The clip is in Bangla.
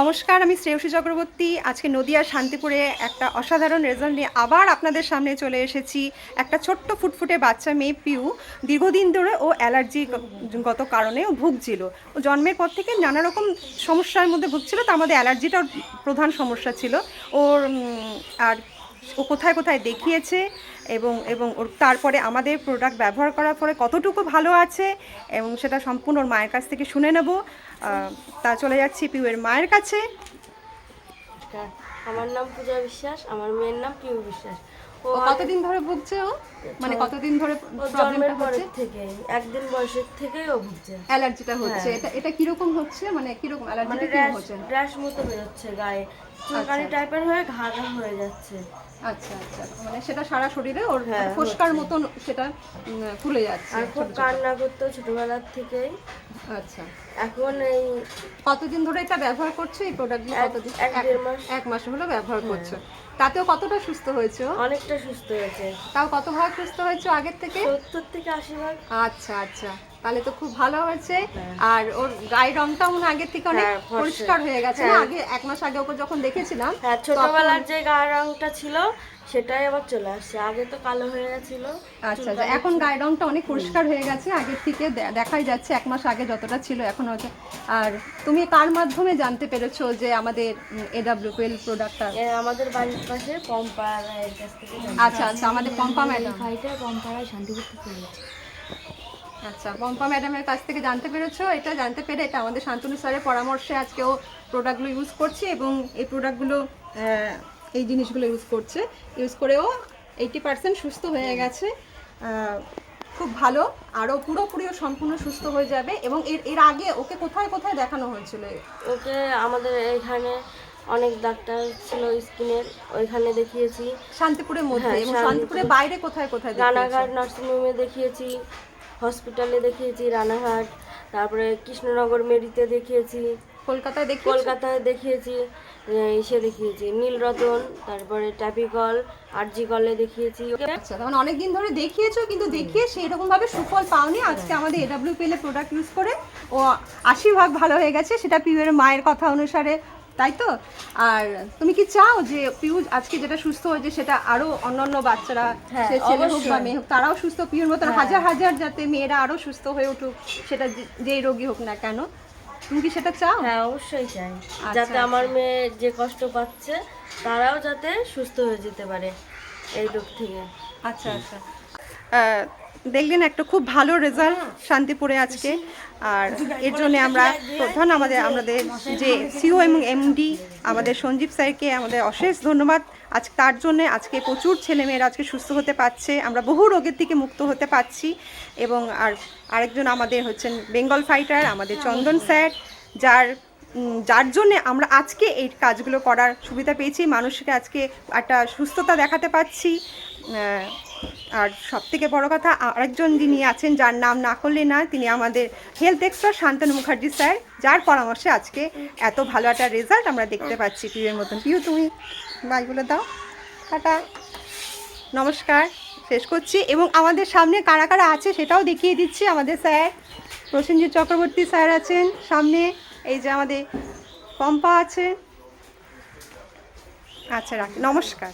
নমস্কার, আমি শ্রেয়সী চক্রবর্তী। আজকে নদিয়ার শান্তিপুরে একটা অসাধারণ রেজাল্ট নিয়ে আবার আপনাদের সামনে চলে এসেছি। একটা ছোট্ট ফুটফুটে বাচ্চা মেয়ে পিউ দীর্ঘদিন ধরে ও অ্যালার্জি গত কারণে ও ভুগছিল। ও জন্মের পর থেকে নানা রকম সমস্যার মধ্যে ভুগছিল, তার মধ্যে অ্যালার্জিটা প্রধান সমস্যা ছিল। ওর আর ও কোথায় কোথায় দেখিয়েছে এবং এবং ওর তারপরে আমাদের প্রোডাক্ট ব্যবহার করার পরে কতটুকু ভালো আছে এবং সেটা সম্পূর্ণ ওর মায়ের কাছ থেকে শুনে নেব। তা চলে যাচ্ছি পিউয়ের মায়ের কাছে। আমার নাম পূজা বিশ্বাস আমার মেয়ের নাম পিউ বিশ্বাস। ও কতদিন ধরে ভুগছে ও? মানে কতদিন ধরে প্রবলেমটা হচ্ছে? থেকে একদিন বয়সের থেকেই ও ভুগছে। অ্যালার্জিটা হচ্ছে। এটা এটা কীরকম হচ্ছে? মানে মানে অ্যালার্জিটা কি হচ্ছে? র্যাশ মতো বেরোচ্ছে গায়ে। চুলকানি টাইপের হয়ে ঘা হয়ে যাচ্ছে। আচ্ছা আচ্ছা। মানে সেটা সারা শরীরে ওর হ্যাঁ, ফোসকার মতন সেটা ফুলে যাচ্ছে আর খুব কান্না করতো ছোটবেলার থেকেই। আচ্ছা। এখন এই কতদিন ধরে এটা ব্যবহার করছ? এই প্রোডাক্টগুলো এক- কতদিন? এক মাস। এক মাস হলো ব্যবহার করছ। তাতেও কতটা সুস্থ হয়েছে? অনেকটা সুস্থ হয়েছে। তাও কত ভাগ সুস্থ হয়েছে আগের থেকে? সত্তর থেকে আশি ভাগ। আচ্ছা আচ্ছা। তাহলে তো খুব ভালো হয়েছে। আর ওর গায়ের রংটা মনে আগের থেকে অনেক হ্যাঁ, পরিষ্কার হয়ে গেছে। না আগে এক মাস আগে ওকে যখন দেখেছিলাম হ্যাঁ ছোটবেলার যে গায়ের রংটা ছিল সেটাই আবার চলে আসছে। আগে তো কালো হয়ে গেছিল আচ্ছা আচ্ছা। এখন গায়ের রংটা অনেক পরিষ্কার হয়ে গেছে আগের থেকে দেখাই যাচ্ছে। এক মাস আগে যতটা ছিল এখন হচ্ছে। আর তুমি কার মাধ্যমে জানতে পেরেছ যে আমাদের এডাব্লিউপিএল প্রোডাক্টটা আমাদের বাড়ির পাশে পম্পা এর কাছ থেকে আচ্ছা আচ্ছা আমাদের পম্পা ম্যাডাম। ভাইটা পম্পাড়ায় শান্তিপুর থেকে আচ্ছা পম্পা ম্যাডামের কাছ থেকে জানতে পেরেছ? এটা জানতে পেরে এটা আমাদের শান্তনু স্যারের পরামর্শে আজকেও প্রোডাক্টগুলো ইউজ করছি এবং এই প্রোডাক্টগুলো এই জিনিসগুলো ইউজ করছে। ইউজ করেও এইটি পার্সেন্ট সুস্থ হয়ে গেছে। খুব ভালো। আরও পুরোপুরিও সম্পূর্ণ সুস্থ হয়ে যাবে এবং এর এর আগে ওকে কোথায় কোথায় দেখানো হয়েছিল? ওকে আমাদের এখানে অনেক ডাক্তার ছিল স্কিনের ওইখানে দেখিয়েছি। শান্তিপুরের মধ্যে হ্যাঁ। শান্তিপুরের বাইরে কোথায় কোথায়? রানাঘাট নার্সিংহোমে দেখিয়েছি। হসপিটালে দেখিয়েছি রানাঘাট তারপরে কৃষ্ণনগর মেডিতে দেখিয়েছি কলকাতায় দেখি কলকাতায় দেখিয়েছি এ, ইসে দেখিয়েছি নীলরতন তারপরে ট্যাপিকল আরজি কলে দেখিয়েছি। আচ্ছা তখন অনেক দিন ধরে দেখিয়েছো কিন্তু দেখিয়ে সেই রকম ভাবে সুফল পাওনি। আজকে আমাদের এডাব্লিউপিএল এর প্রোডাক্ট ইউজ করে ও আশি ভাগ ভালো হয়ে গেছে। সেটা পিউয়ের মায়ের কথা অনুসারে তাই তো? আর তুমি কি চাও যে পিউজ আজকে যেটা সুস্থ হয়েছে সেটা আরও অন্যান্য বাচ্চারা হ্যাঁ, সে ছেলে হোক বা হ্যাঁ। মেয়ে হোক তারাও সুস্থ পিউর মতন হাজার হাজার যাতে মেয়েরা আরও সুস্থ হয়ে উঠুক সেটা যেই রোগী হোক না কেন। তুমি কি সেটা চাও? হ্যাঁ অবশ্যই চাই। আচ্ছা, যাতে আমার মেয়ে যে কষ্ট পাচ্ছে তারাও যাতে সুস্থ হয়ে যেতে পারে এই রোগ থেকে। আচ্ছা আচ্ছা। দেখলেন একটা খুব ভালো রেজাল্ট শান্তিপুরে আজকে। আর এর জন্য আমরা প্রধান আমাদের আমাদের যে সিও এবং এমডি আমাদের সঞ্জীব স্যারকে আমাদের অশেষ ধন্যবাদ। আজ তার জন্য আজকে প্রচুর ছেলেমেয়েরা আজকে সুস্থ হতে পারছে, আমরা বহু রোগের থেকে মুক্ত হতে পারছি। এবং আর আরেকজন আমাদের হচ্ছেন বেঙ্গল ফাইটার আমাদের চন্দন স্যার, যার যার জন্যে আমরা আজকে এই কাজগুলো করার সুবিধা পেয়েছি। মানুষকে আজকে একটা সুস্থতা দেখাতে পাচ্ছি। আর সব থেকে বড় কথা, আরেকজন যিনি আছেন, যার নাম না করলে না তিনি আমাদের health expert Shantanu Mukherjee sir, যার পরামর্শে আজকে এত ভালো একটা রেজাল্ট আমরা দেখতে পাচ্ছি। পিউয়ের মতন। পিউ তুমি বাইগুলো দাও। টাটা। নমস্কার। শেষ করছি। এবং আমাদের সামনে কারা কারা আছে সেটাও দেখিয়ে দিচ্ছি আমাদের স্যার। প্রসেনজিৎ চক্রবর্তী স্যার আছেন সামনে। এই যে আমাদের পম্পা আছে। আচ্ছা রাখ। নমস্কার।